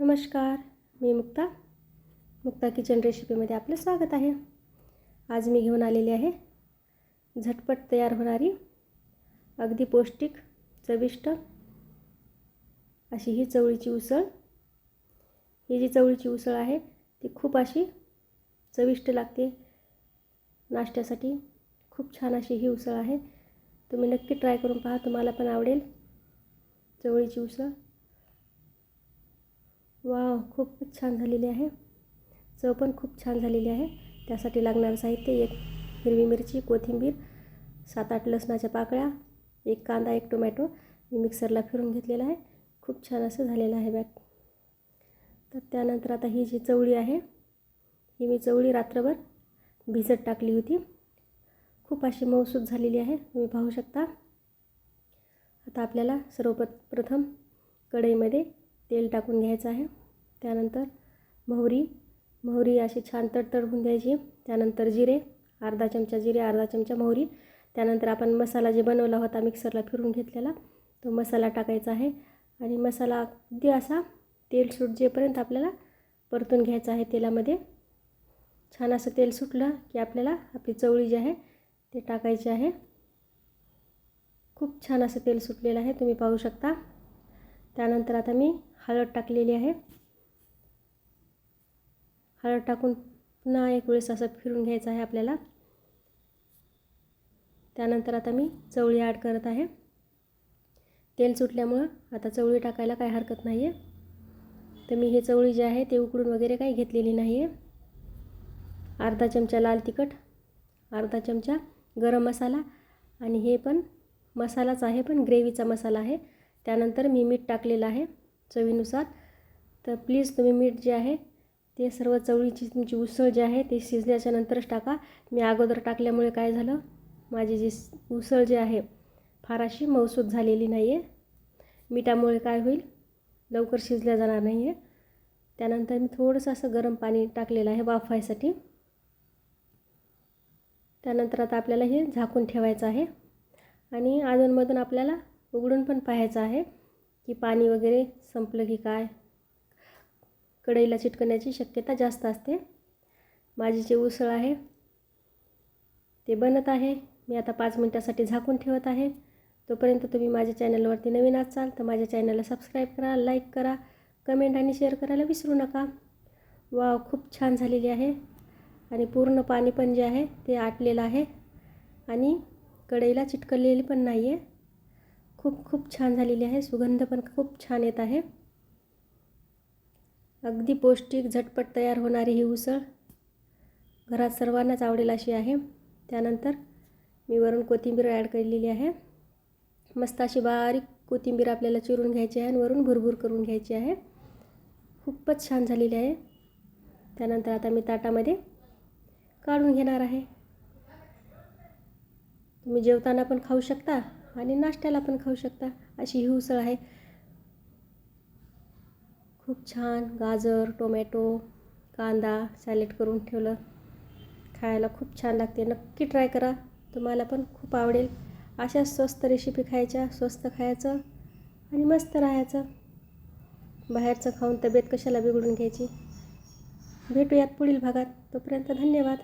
नमस्कार मी मुक्ता. मुक्ता किचन रेसिपीमध्ये आपलं स्वागत आहे. आज मी घेऊन आलेली आहे झटपट तयार होणारी अगदी पौष्टिक चविष्ट अशी ही चवळीची उसळ. ही जी चवळीची उसळ आहे ती खूप अशी चविष्ट लागते. नाश्त्यासाठी खूप छान अशी ही उसळ आहे. तुम्ही नक्की ट्राय करून पहा तुम्हाला पण आवडेल चवळीची उसळ. वाव खूपच छान झालेली आहे. चव पण खूप छान झालेली आहे. त्यासाठी लागणारं साहित्य एक हिरवी मिरची कोथिंबीर सात आठ लसणाच्या पाकळ्या एक कांदा एक टोमॅटो मी मिक्सरला फिरून घेतलेला आहे. खूप छान असं झालेलं आहे बॅग. तर त्यानंतर आता ही जी चवळी आहे ही मी चवळी रात्रभर भिजत टाकली होती. खूप अशी मऊसूत झालेली आहे तुम्ही पाहू शकता. आता आपल्याला सर्वप्रथम कढईमध्ये तेल टाकून घ्यायचं आहे. त्यानंतर मोहरी. मोहरी अशी छान तडतड होऊन द्यायची. त्यानंतर जिरे अर्धा चमचा जिरे अर्धा चमचा मोहरी. त्यानंतर आपण मसाला जे बनवला होता मिक्सरला फिरून घेतलेला तो मसाला टाकायचा आहे. आणि मसाला अगदी असा तेल सूट जेपर्यंत आपल्याला परतून घ्यायचा आहे तेलामध्ये छान असं तेल सुटलं की आपल्याला आपली चवळी जी आहे ते टाकायची आहे. खूप छान असं तेल सुटलेलं आहे तुम्ही पाहू शकता. त्यानंतर आता मी हळद टाकलेली आहे. हळद टाकून पुन्हा एक वेळेस असं फिरून घ्यायचं आहे आपल्याला. त्यानंतर आता मी चवळी ॲड करत आहे. तेल सुटल्यामुळं आता चवळी टाकायला काही हरकत नाही आहे तर मी हे चवळी जे आहे ते उकडून वगैरे काही घेतलेली नाही आहे अर्धा चमचा लाल तिखट अर्धा चमचा गरम मसाला आणि हे पण मसालाच आहे पण ग्रेव्हीचा मसाला आहे. त्यानंतर मी मीठ टाकलेलं आहे चवीनुसार. तर प्लीज तुम्ही मीठ जे आहे ते सर्व चवळीची तुमची उसळ जी आहे ते शिजल्याच्या नंतरच टाका. मी अगोदर टाकल्यामुळे काय झालं? माझी जी उसळ जी आहे फार अशी मौसूद झालेली नाही आहे मिठामुळे काय होईल? लवकर शिजल्या जाणार नाही आहे त्यानंतर मी थोडंसं असं गरम पाणी टाकलेलं आहे वाफायसाठी त्यानंतर आता आपल्याला हे झाकून ठेवायचं आहे. आणि अधूनमधून आपल्याला उघडून पण पाहायचं आहे की पाणी वगैरे संपलं की काय? कढईला चिटकण्याची शक्यता जास्त असते. माझी जे उसळ आहे ते बनत आहे. मी आता पाच मिनटासाठी झाकून ठेवत आहे. तोपर्यंत तुम्ही माझ्या चॅनलवरती नवीन असाल तर माझ्या चॅनलला सबस्क्राईब करा लाईक करा कमेंट आणि शेअर करायला विसरू नका. वा खूप छान झालेली आहे. आणि पूर्ण पाणी पण जे आहे ते आटलेलं आहे. आणि कढईला चिटकलेली पण नाही आहे खूप खूप छान झालेली आहे. सुगंध पण खूप छान येत आहे. अगदी पौष्टिक झटपट तयार होणारी ही उसळ घरात सर्वांनाच आवडेल अशी आहे. त्यानंतर मी वरून कोथिंबीर ॲड केलेली आहे. मस्त अशी बारीक कोथिंबीर आपल्याला चिरून घ्यायची आहे आणि वरून भुरभुर करून घ्यायची आहे. खूपच छान झालेली आहे. त्यानंतर आता मी ताटामध्ये काढून घेणार आहे. तुम्ही जेवताना पण खाऊ शकता आणि नाश्त्याला पण खाऊ शकता अशी ही उसळ आहे. खूप छान गाजर टोमॅटो कांदा सॅलेड करून ठेवलं. खायला खूप छान लागते. नक्की ट्राय करा. तुम्हाला पण खूप आवडेल. अशा स्वस्त रेसिपी खायच्या स्वस्त खायचं आणि मस्त राहायचं. बाहेरचं खाऊन तब्येत कशाला बिघडून घ्यायची? भेटूयात पुढील भागात. तोपर्यंत धन्यवाद.